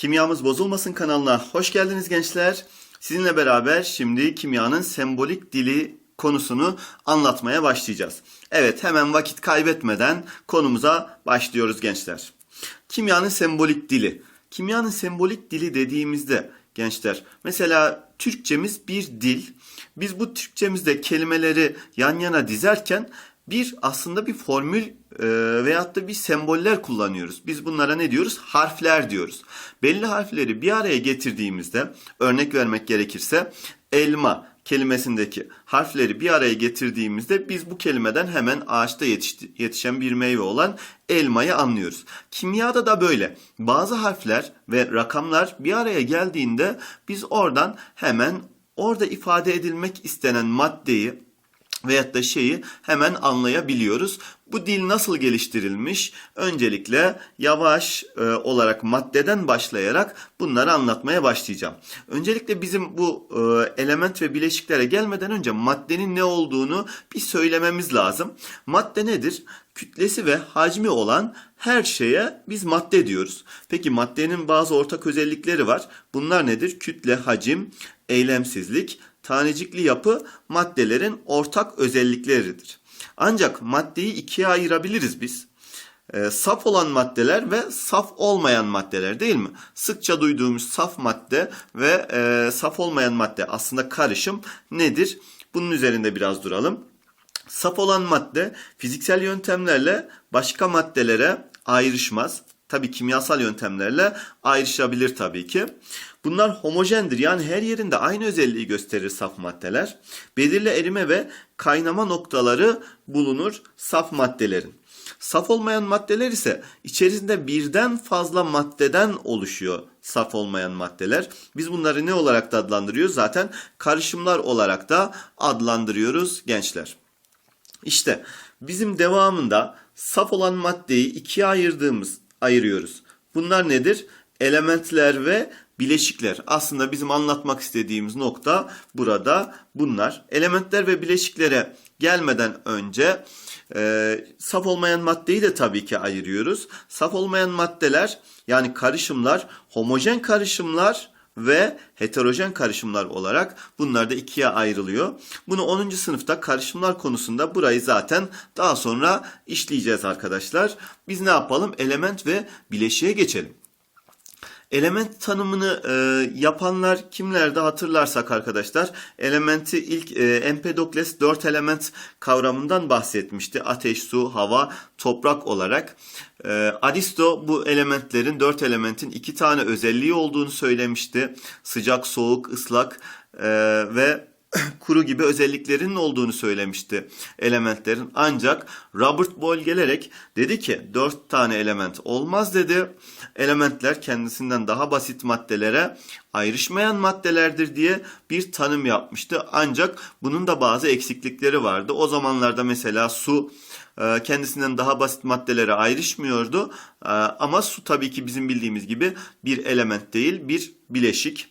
Kimyamız Bozulmasın kanalına hoş geldiniz gençler. Sizinle beraber şimdi kimyanın sembolik dili konusunu anlatmaya başlayacağız. Evet hemen vakit kaybetmeden konumuza başlıyoruz gençler. Kimyanın sembolik dili. Kimyanın sembolik dili dediğimizde gençler mesela Türkçemiz bir dil. Biz bu Türkçemizde kelimeleri yan yana dizerken bir aslında bir formül e, veyahut da bir semboller kullanıyoruz. Biz bunlara ne diyoruz? Harfler diyoruz. Belli harfleri bir araya getirdiğimizde örnek vermek gerekirse elma kelimesindeki harfleri bir araya getirdiğimizde biz bu kelimeden hemen ağaçta yetişti, yetişen bir meyve olan elmayı anlıyoruz. Kimyada da böyle. Bazı harfler ve rakamlar bir araya geldiğinde biz oradan hemen orada ifade edilmek istenen maddeyi veyahut da şeyi hemen anlayabiliyoruz. Bu dil nasıl geliştirilmiş? Öncelikle yavaş e, olarak maddeden başlayarak bunları anlatmaya başlayacağım. Öncelikle bizim bu e, element ve bileşiklere gelmeden önce maddenin ne olduğunu bir söylememiz lazım. Madde nedir? Kütlesi ve hacmi olan her şeye biz madde diyoruz. Peki maddenin bazı ortak özellikleri var. Bunlar nedir? Kütle, hacim, eylemsizlik, tanecikli yapı maddelerin ortak özellikleridir. Ancak maddeyi ikiye ayırabiliriz biz. E, saf olan maddeler ve saf olmayan maddeler değil mi? Sıkça duyduğumuz saf madde ve e, saf olmayan madde aslında karışım nedir? Bunun üzerinde biraz duralım. Saf olan madde fiziksel yöntemlerle başka maddelere ayrışmaz. Tabi kimyasal yöntemlerle ayrışabilir tabii ki. Bunlar homojendir yani her yerinde aynı özelliği gösterir saf maddeler. Belirli erime ve kaynama noktaları bulunur saf maddelerin. Saf olmayan maddeler ise içerisinde birden fazla maddeden oluşuyor saf olmayan maddeler. Biz bunları ne olarak da adlandırıyoruz? Zaten karışımlar olarak da adlandırıyoruz gençler. İşte bizim devamında saf olan maddeyi ikiye ayırdığımız ayırıyoruz. Bunlar nedir? Elementler ve bileşikler. Aslında bizim anlatmak istediğimiz nokta burada bunlar. Elementler ve bileşiklere gelmeden önce e, saf olmayan maddeyi de tabii ki ayırıyoruz. Saf olmayan maddeler yani karışımlar, homojen karışımlar ve heterojen karışımlar olarak bunlar da ikiye ayrılıyor. Bunu 10. sınıfta karışımlar konusunda burayı zaten daha sonra işleyeceğiz arkadaşlar. Biz ne yapalım? Element ve bileşiğe geçelim. Element tanımını e, yapanlar kimlerde hatırlarsak arkadaşlar elementi ilk e, Empedokles 4 element kavramından bahsetmişti. Ateş, su, hava, toprak olarak. E, Aristo bu elementlerin 4 elementin iki tane özelliği olduğunu söylemişti. Sıcak, soğuk, ıslak e, ve kuru gibi özelliklerinin olduğunu söylemişti elementlerin. Ancak Robert Boyle gelerek dedi ki dört tane element olmaz dedi. Elementler kendisinden daha basit maddelere ayrışmayan maddelerdir diye bir tanım yapmıştı. Ancak bunun da bazı eksiklikleri vardı. O zamanlarda mesela su kendisinden daha basit maddelere ayrışmıyordu. E, ama su tabii ki bizim bildiğimiz gibi bir element değil, bir bileşik.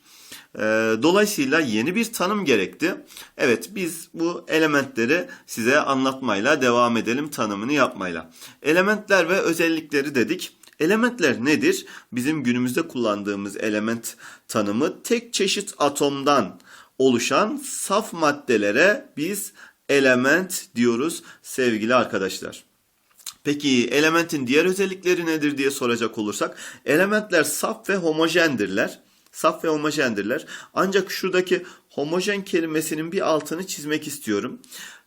Ee, dolayısıyla yeni bir tanım gerekti. Evet biz bu elementleri size anlatmayla devam edelim tanımını yapmayla. Elementler ve özellikleri dedik. Elementler nedir? Bizim günümüzde kullandığımız element tanımı tek çeşit atomdan oluşan saf maddelere biz element diyoruz sevgili arkadaşlar. Peki elementin diğer özellikleri nedir diye soracak olursak elementler saf ve homojendirler. Saf ve homojendirler. Ancak şuradaki homojen kelimesinin bir altını çizmek istiyorum.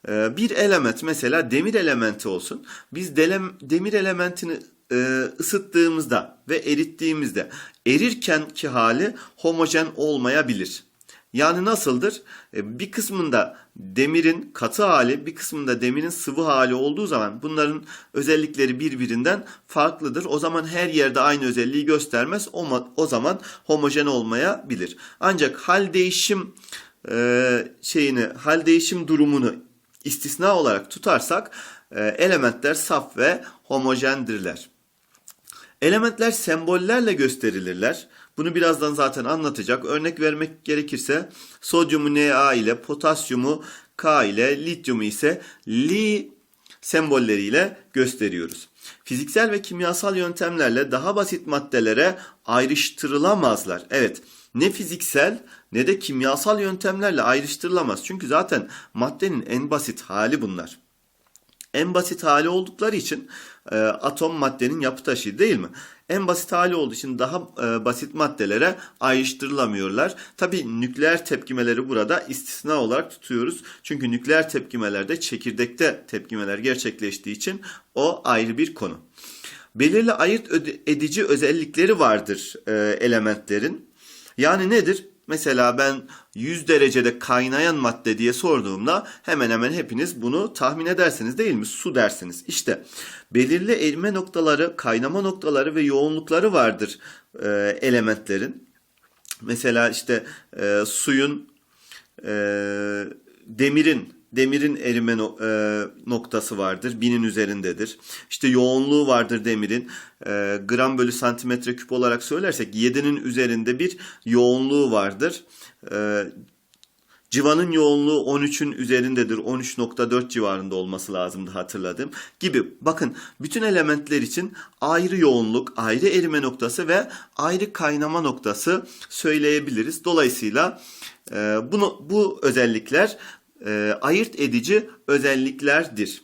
Ee, bir element mesela demir elementi olsun. Biz delem, demir elementini e, ısıttığımızda ve erittiğimizde erirken ki hali homojen olmayabilir. Yani nasıldır? E, bir kısmında demirin katı hali, bir kısmında demirin sıvı hali olduğu zaman bunların özellikleri birbirinden farklıdır. O zaman her yerde aynı özelliği göstermez. O, o zaman homojen olmayabilir. Ancak hal değişim e, şeyini, hal değişim durumunu istisna olarak tutarsak e, elementler saf ve homojendirler. Elementler sembollerle gösterilirler. Bunu birazdan zaten anlatacak. Örnek vermek gerekirse sodyumu Na ile, potasyumu K ile, lityumu ise Li sembolleriyle gösteriyoruz. Fiziksel ve kimyasal yöntemlerle daha basit maddelere ayrıştırılamazlar. Evet, ne fiziksel ne de kimyasal yöntemlerle ayrıştırılamaz. Çünkü zaten maddenin en basit hali bunlar. En basit hali oldukları için e, atom maddenin yapı taşı değil mi? En basit hali olduğu için daha e, basit maddelere ayrıştırılamıyorlar. Tabi nükleer tepkimeleri burada istisna olarak tutuyoruz. Çünkü nükleer tepkimelerde çekirdekte tepkimeler gerçekleştiği için o ayrı bir konu. Belirli ayırt edici özellikleri vardır e, elementlerin. Yani nedir? Mesela ben 100 derecede kaynayan madde diye sorduğumda hemen hemen hepiniz bunu tahmin edersiniz değil mi? Su dersiniz. İşte belirli erime noktaları, kaynama noktaları ve yoğunlukları vardır e, elementlerin. Mesela işte e, suyun, e, demirin demirin erime e, noktası vardır. Binin üzerindedir. İşte yoğunluğu vardır demirin. E, gram bölü santimetre küp olarak söylersek 7'nin üzerinde bir yoğunluğu vardır. E, Civanın yoğunluğu 13'ün üzerindedir. 13.4 civarında olması lazımdı hatırladım. Gibi. Bakın bütün elementler için ayrı yoğunluk, ayrı erime noktası ve ayrı kaynama noktası söyleyebiliriz. Dolayısıyla bunu bu özellikler e, ayırt edici özelliklerdir.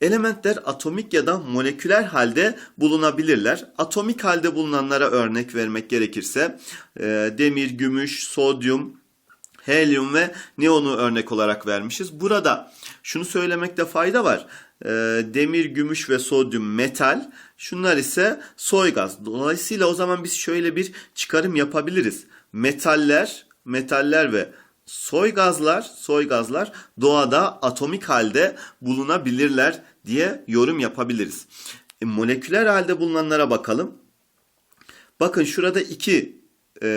Elementler atomik ya da moleküler halde bulunabilirler. Atomik halde bulunanlara örnek vermek gerekirse e, demir, gümüş, sodyum, helyum ve neonu örnek olarak vermişiz. Burada şunu söylemekte fayda var. E, demir, gümüş ve sodyum metal. Şunlar ise soy gaz. Dolayısıyla o zaman biz şöyle bir çıkarım yapabiliriz. Metaller, metaller ve soy gazlar, soy gazlar doğada atomik halde bulunabilirler diye yorum yapabiliriz. E, moleküler halde bulunanlara bakalım. Bakın şurada iki e,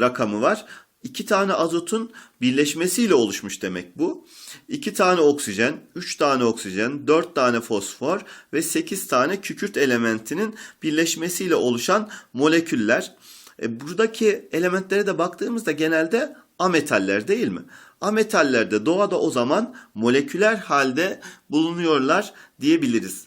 rakamı var. İki tane azotun birleşmesiyle oluşmuş demek bu. İki tane oksijen, üç tane oksijen, dört tane fosfor ve sekiz tane kükürt elementinin birleşmesiyle oluşan moleküller. E, buradaki elementlere de baktığımızda genelde ametaller değil mi? Ametaller de doğada o zaman moleküler halde bulunuyorlar diyebiliriz.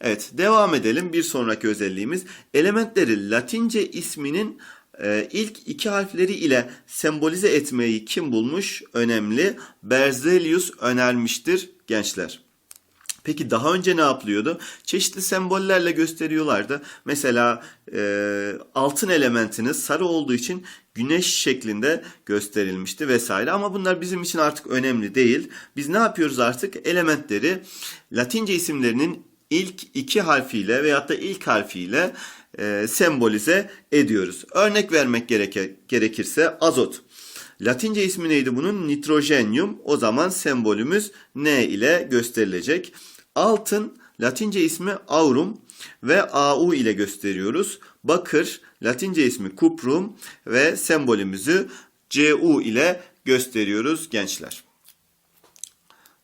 Evet devam edelim bir sonraki özelliğimiz elementleri latince isminin e, ilk iki harfleri ile sembolize etmeyi kim bulmuş? Önemli. Berzelius önermiştir gençler. Peki daha önce ne yapılıyordu? Çeşitli sembollerle gösteriyorlardı. Mesela e, altın elementini sarı olduğu için güneş şeklinde gösterilmişti vesaire. Ama bunlar bizim için artık önemli değil. Biz ne yapıyoruz artık? Elementleri Latince isimlerinin ilk iki harfiyle veyahut da ilk harfiyle e, sembolize ediyoruz. Örnek vermek gereke, gerekirse azot. Latince ismi neydi bunun? Nitrojenyum. O zaman sembolümüz N ile gösterilecek. Altın Latince ismi aurum ve AU ile gösteriyoruz. Bakır Latince ismi cuprum ve sembolümüzü CU ile gösteriyoruz gençler.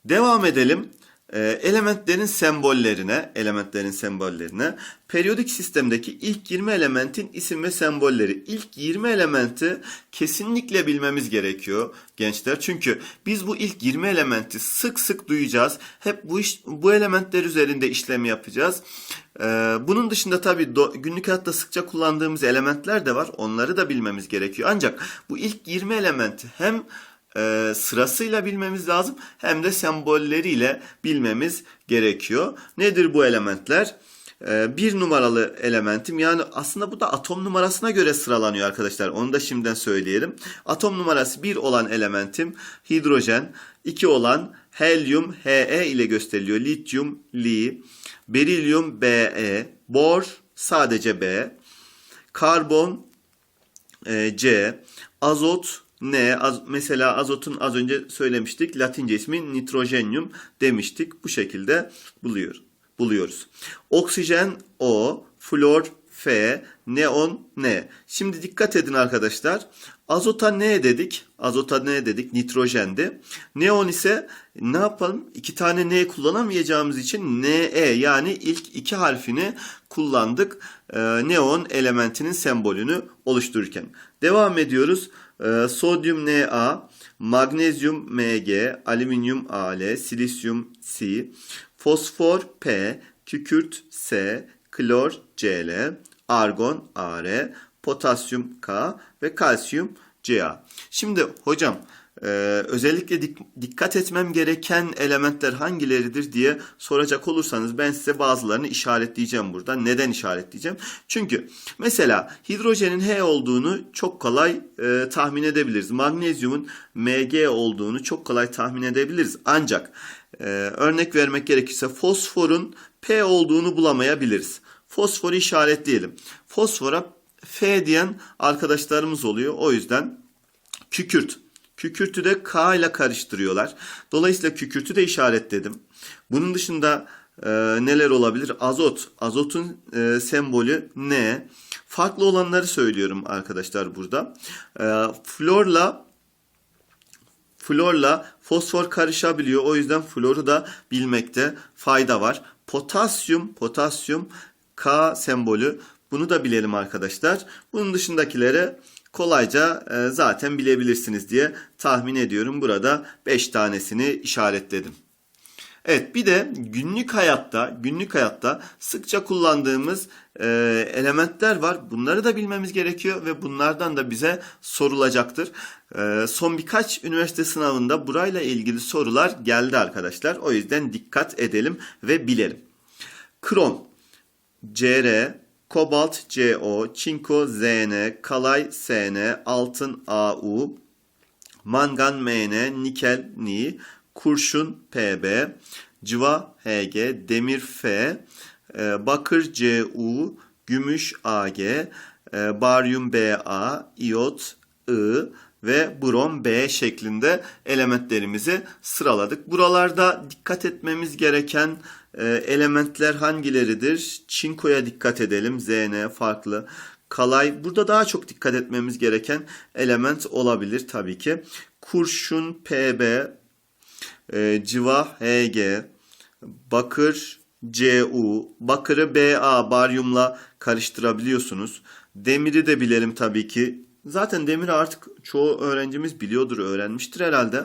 Devam edelim. Ee, elementlerin sembollerine, elementlerin sembollerine periyodik sistemdeki ilk 20 elementin isim ve sembolleri. İlk 20 elementi kesinlikle bilmemiz gerekiyor gençler. Çünkü biz bu ilk 20 elementi sık sık duyacağız. Hep bu iş, bu elementler üzerinde işlem yapacağız. Ee, bunun dışında tabii do, günlük hayatta sıkça kullandığımız elementler de var. Onları da bilmemiz gerekiyor. Ancak bu ilk 20 elementi hem e, sırasıyla bilmemiz lazım hem de sembolleriyle bilmemiz gerekiyor. Nedir bu elementler? E, bir numaralı elementim yani aslında bu da atom numarasına göre sıralanıyor arkadaşlar. Onu da şimdiden söyleyelim. Atom numarası 1 olan elementim hidrojen, 2 olan helyum He ile gösteriliyor. Lityum Li, berilyum Be, bor sadece B, karbon e, C, azot ne? Az, mesela azotun az önce söylemiştik. Latince ismi nitrojenyum demiştik. Bu şekilde buluyor, buluyoruz. Oksijen O, flor F, neon N. Şimdi dikkat edin arkadaşlar. Azota ne dedik? Azota ne dedik? Nitrojendi. Neon ise ne yapalım? İki tane N kullanamayacağımız için NE yani ilk iki harfini kullandık. Ee, neon elementinin sembolünü oluştururken. Devam ediyoruz. Ee, sodyum Na, magnezyum Mg, alüminyum Al, silisyum Si, fosfor P, kükürt S, klor Cl, argon Ar, potasyum K ve kalsiyum Ca. Şimdi hocam e, özellikle dik- dikkat etmem gereken elementler hangileridir diye soracak olursanız ben size bazılarını işaretleyeceğim burada. Neden işaretleyeceğim? Çünkü mesela hidrojenin H olduğunu çok kolay e, tahmin edebiliriz. Magnezyumun Mg olduğunu çok kolay tahmin edebiliriz. Ancak e, örnek vermek gerekirse fosforun P olduğunu bulamayabiliriz. Fosforu işaretleyelim. Fosfora F diyen arkadaşlarımız oluyor. O yüzden kükürt. Kükürtü de K ile karıştırıyorlar. Dolayısıyla kükürtü de işaretledim. Bunun dışında e, neler olabilir? Azot. Azotun e, sembolü N. Farklı olanları söylüyorum arkadaşlar burada. E, florla Florla fosfor karışabiliyor. O yüzden floru da bilmekte fayda var. Potasyum, potasyum K sembolü. Bunu da bilelim arkadaşlar. Bunun dışındakileri kolayca e, zaten bilebilirsiniz diye tahmin ediyorum. Burada 5 tanesini işaretledim. Evet bir de günlük hayatta günlük hayatta sıkça kullandığımız e, elementler var. Bunları da bilmemiz gerekiyor ve bunlardan da bize sorulacaktır. E, son birkaç üniversite sınavında burayla ilgili sorular geldi arkadaşlar. O yüzden dikkat edelim ve bilelim. Krom, Cr, kobalt Co, çinko Zn, kalay Sn, altın Au, mangan Mn, nikel Ni, kurşun Pb, cıva Hg, demir F, e, bakır Cu, gümüş Ag, e, baryum Ba, iot I ve brom B şeklinde elementlerimizi sıraladık. Buralarda dikkat etmemiz gereken e, elementler hangileridir? Çinkoya dikkat edelim. Zn farklı. Kalay burada daha çok dikkat etmemiz gereken element olabilir tabii ki. Kurşun Pb, e, civa Hg, bakır Cu, bakırı Ba baryumla karıştırabiliyorsunuz. Demiri de bilelim tabii ki. Zaten demiri artık çoğu öğrencimiz biliyordur, öğrenmiştir herhalde.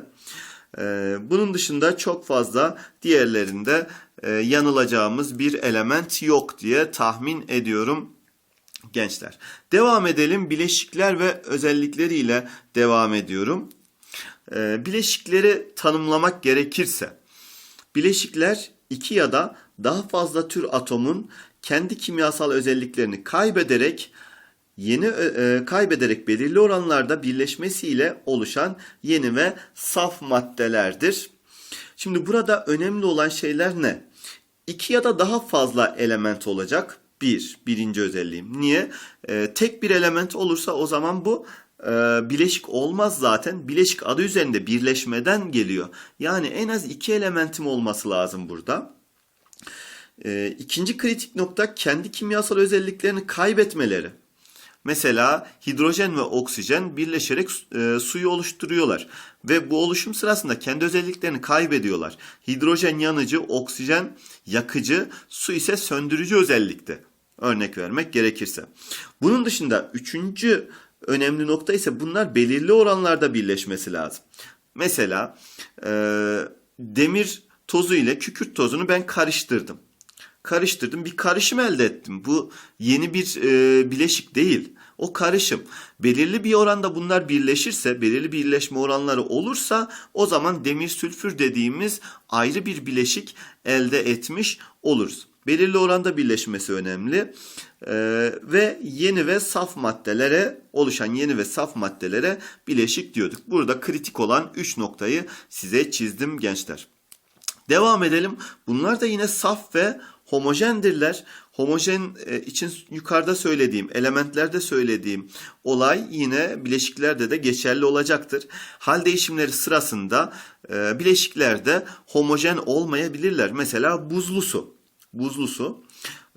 Ee, bunun dışında çok fazla diğerlerinde e, yanılacağımız bir element yok diye tahmin ediyorum gençler. Devam edelim. Bileşikler ve özellikleriyle devam ediyorum. Ee, bileşikleri tanımlamak gerekirse, bileşikler iki ya da daha fazla tür atomun kendi kimyasal özelliklerini kaybederek yeni e, kaybederek belirli oranlarda birleşmesiyle oluşan yeni ve saf maddelerdir. Şimdi burada önemli olan şeyler ne? İki ya da daha fazla element olacak. Bir, birinci özelliğim. Niye? E, tek bir element olursa o zaman bu e, bileşik olmaz zaten. Bileşik adı üzerinde birleşmeden geliyor. Yani en az iki elementim olması lazım burada. E, ikinci kritik nokta kendi kimyasal özelliklerini kaybetmeleri. Mesela hidrojen ve oksijen birleşerek e, suyu oluşturuyorlar ve bu oluşum sırasında kendi özelliklerini kaybediyorlar. Hidrojen yanıcı, oksijen yakıcı, su ise söndürücü özellikte. Örnek vermek gerekirse. Bunun dışında üçüncü önemli nokta ise bunlar belirli oranlarda birleşmesi lazım. Mesela e, demir tozu ile kükürt tozunu ben karıştırdım karıştırdım. Bir karışım elde ettim. Bu yeni bir e, bileşik değil. O karışım. Belirli bir oranda bunlar birleşirse, belirli birleşme oranları olursa o zaman demir sülfür dediğimiz ayrı bir bileşik elde etmiş oluruz. Belirli oranda birleşmesi önemli. Ee, ve yeni ve saf maddelere oluşan yeni ve saf maddelere bileşik diyorduk. Burada kritik olan 3 noktayı size çizdim gençler. Devam edelim. Bunlar da yine saf ve homojendirler. Homojen e, için yukarıda söylediğim, elementlerde söylediğim olay yine bileşiklerde de geçerli olacaktır. Hal değişimleri sırasında e, bileşiklerde homojen olmayabilirler. Mesela buzlu su. Buzlu su.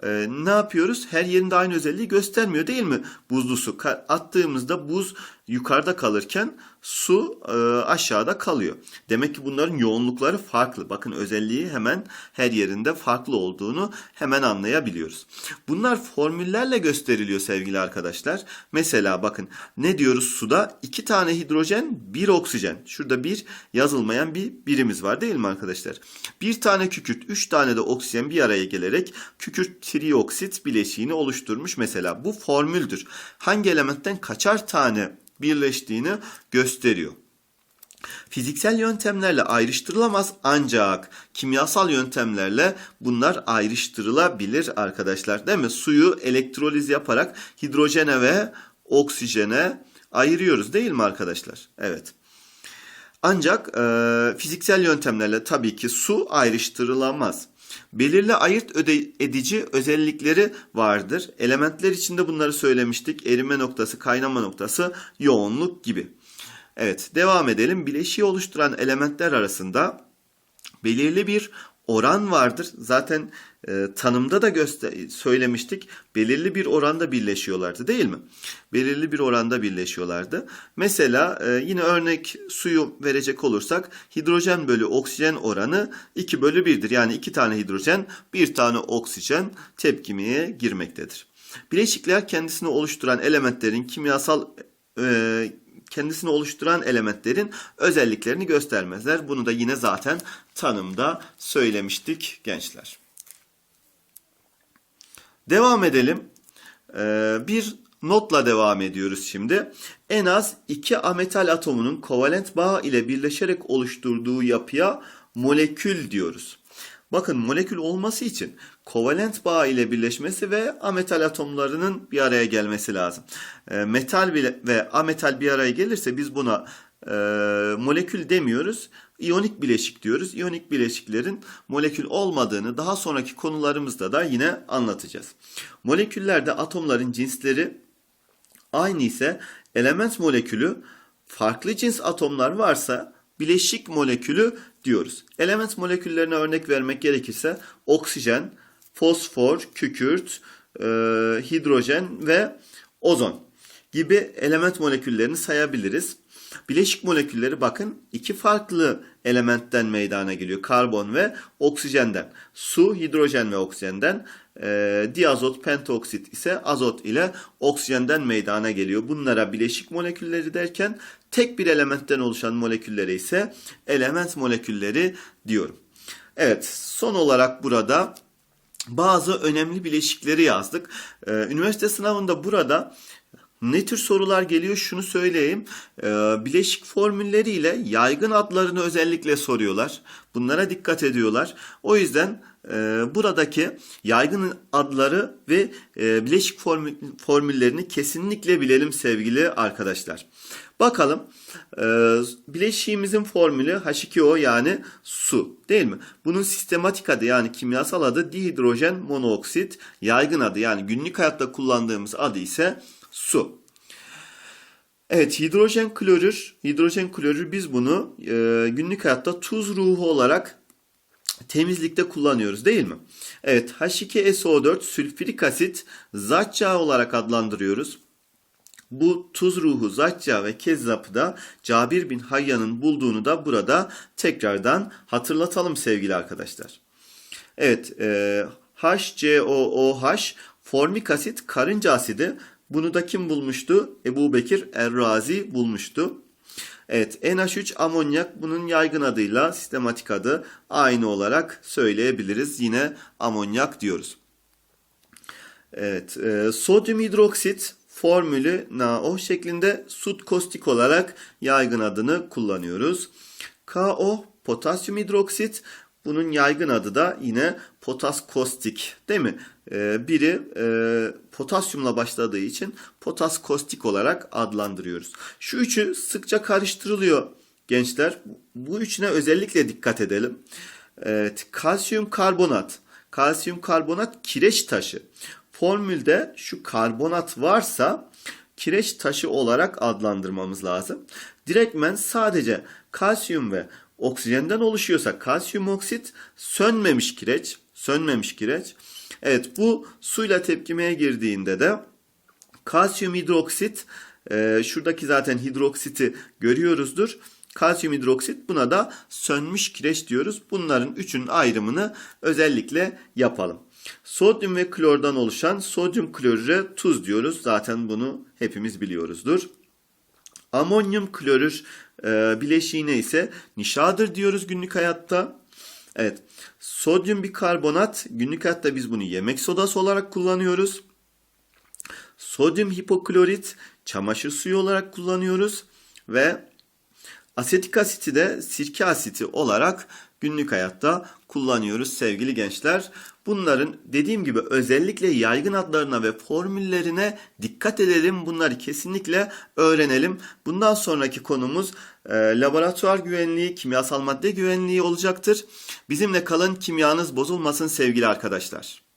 e, ne yapıyoruz? Her yerinde aynı özelliği göstermiyor değil mi? Buzlu su attığımızda buz yukarıda kalırken su e, aşağıda kalıyor. Demek ki bunların yoğunlukları farklı. Bakın özelliği hemen her yerinde farklı olduğunu hemen anlayabiliyoruz. Bunlar formüllerle gösteriliyor sevgili arkadaşlar. Mesela bakın ne diyoruz suda? iki tane hidrojen, bir oksijen. Şurada bir yazılmayan bir birimiz var değil mi arkadaşlar? Bir tane kükürt, üç tane de oksijen bir araya gelerek kükürt trioksit bileşiğini oluşturmuş mesela. Bu formüldür. Hangi elementten kaçar tane birleştiğini gösteriyor. Fiziksel yöntemlerle ayrıştırılamaz ancak kimyasal yöntemlerle bunlar ayrıştırılabilir arkadaşlar. Değil mi? Suyu elektroliz yaparak hidrojene ve oksijene ayırıyoruz değil mi arkadaşlar? Evet. Ancak e, fiziksel yöntemlerle tabii ki su ayrıştırılamaz. Belirli ayırt edici özellikleri vardır. Elementler içinde bunları söylemiştik. Erime noktası, kaynama noktası, yoğunluk gibi. Evet, devam edelim. Bileşiği oluşturan elementler arasında belirli bir oran vardır. Zaten e, tanımda da göster söylemiştik. Belirli bir oranda birleşiyorlardı değil mi? Belirli bir oranda birleşiyorlardı. Mesela e, yine örnek suyu verecek olursak hidrojen bölü oksijen oranı 2 bölü 1'dir. Yani 2 tane hidrojen, 1 tane oksijen tepkimeye girmektedir. Bileşikler kendisini oluşturan elementlerin kimyasal e, kendisini oluşturan elementlerin özelliklerini göstermezler. Bunu da yine zaten tanımda söylemiştik gençler. Devam edelim. Ee, bir notla devam ediyoruz şimdi. En az iki ametal atomunun kovalent bağ ile birleşerek oluşturduğu yapıya molekül diyoruz. Bakın molekül olması için kovalent bağ ile birleşmesi ve ametal atomlarının bir araya gelmesi lazım. E, metal ve ametal bir araya gelirse biz buna e, molekül demiyoruz. İyonik bileşik diyoruz. İyonik bileşiklerin molekül olmadığını daha sonraki konularımızda da yine anlatacağız. Moleküllerde atomların cinsleri aynı ise element molekülü farklı cins atomlar varsa bileşik molekülü diyoruz. Element moleküllerine örnek vermek gerekirse oksijen, fosfor, kükürt, e, hidrojen ve ozon gibi element moleküllerini sayabiliriz. Bileşik molekülleri bakın iki farklı elementten meydana geliyor. Karbon ve oksijenden. Su, hidrojen ve oksijenden. E, diazot, pentoksit ise azot ile oksijenden meydana geliyor. Bunlara bileşik molekülleri derken tek bir elementten oluşan moleküllere ise element molekülleri diyorum. Evet son olarak burada bazı önemli bileşikleri yazdık. Ee, üniversite sınavında burada ne tür sorular geliyor şunu söyleyeyim. Ee, bileşik formülleriyle yaygın adlarını özellikle soruyorlar. Bunlara dikkat ediyorlar. O yüzden e, buradaki yaygın adları ve e, bileşik formül, formüllerini kesinlikle bilelim sevgili arkadaşlar. Bakalım e, bileşiğimizin formülü H2O yani su değil mi? Bunun sistematik adı yani kimyasal adı dihidrojen monoksit. Yaygın adı yani günlük hayatta kullandığımız adı ise su. Evet hidrojen klorür, hidrojen klorür biz bunu e, günlük hayatta tuz ruhu olarak temizlikte kullanıyoruz değil mi? Evet H2SO4 sülfürik asit zat olarak adlandırıyoruz. Bu tuz ruhu Zatça ve Kezzap'ı da Cabir bin Hayyan'ın bulduğunu da burada tekrardan hatırlatalım sevgili arkadaşlar. Evet e, HCOOH formik asit karınca asidi bunu da kim bulmuştu? Ebu Bekir Errazi bulmuştu. Evet NH3 amonyak bunun yaygın adıyla sistematik adı aynı olarak söyleyebiliriz. Yine amonyak diyoruz. Evet e, sodyum hidroksit formülü NaO şeklinde sut kostik olarak yaygın adını kullanıyoruz. KO potasyum hidroksit bunun yaygın adı da yine potas kostik değil mi? Ee, biri e, potasyumla başladığı için potas kostik olarak adlandırıyoruz. Şu üçü sıkça karıştırılıyor gençler. Bu üçüne özellikle dikkat edelim. Evet, kalsiyum karbonat. Kalsiyum karbonat kireç taşı formülde şu karbonat varsa kireç taşı olarak adlandırmamız lazım. Direktmen sadece kalsiyum ve oksijenden oluşuyorsa kalsiyum oksit sönmemiş kireç, sönmemiş kireç. Evet bu suyla tepkimeye girdiğinde de kalsiyum hidroksit e, şuradaki zaten hidroksiti görüyoruzdur. Kalsiyum hidroksit buna da sönmüş kireç diyoruz. Bunların üçünün ayrımını özellikle yapalım. Sodyum ve klordan oluşan sodyum klorüre tuz diyoruz. Zaten bunu hepimiz biliyoruzdur. Amonyum klorür e, bileşiğine ise nişadır diyoruz günlük hayatta. Evet. Sodyum bikarbonat günlük hayatta biz bunu yemek sodası olarak kullanıyoruz. Sodyum hipoklorit çamaşır suyu olarak kullanıyoruz ve asetik asiti de sirke asiti olarak günlük hayatta kullanıyoruz sevgili gençler. Bunların dediğim gibi özellikle yaygın adlarına ve formüllerine dikkat edelim. Bunları kesinlikle öğrenelim. Bundan sonraki konumuz e, laboratuvar güvenliği, kimyasal madde güvenliği olacaktır. Bizimle kalın kimyanız bozulmasın sevgili arkadaşlar.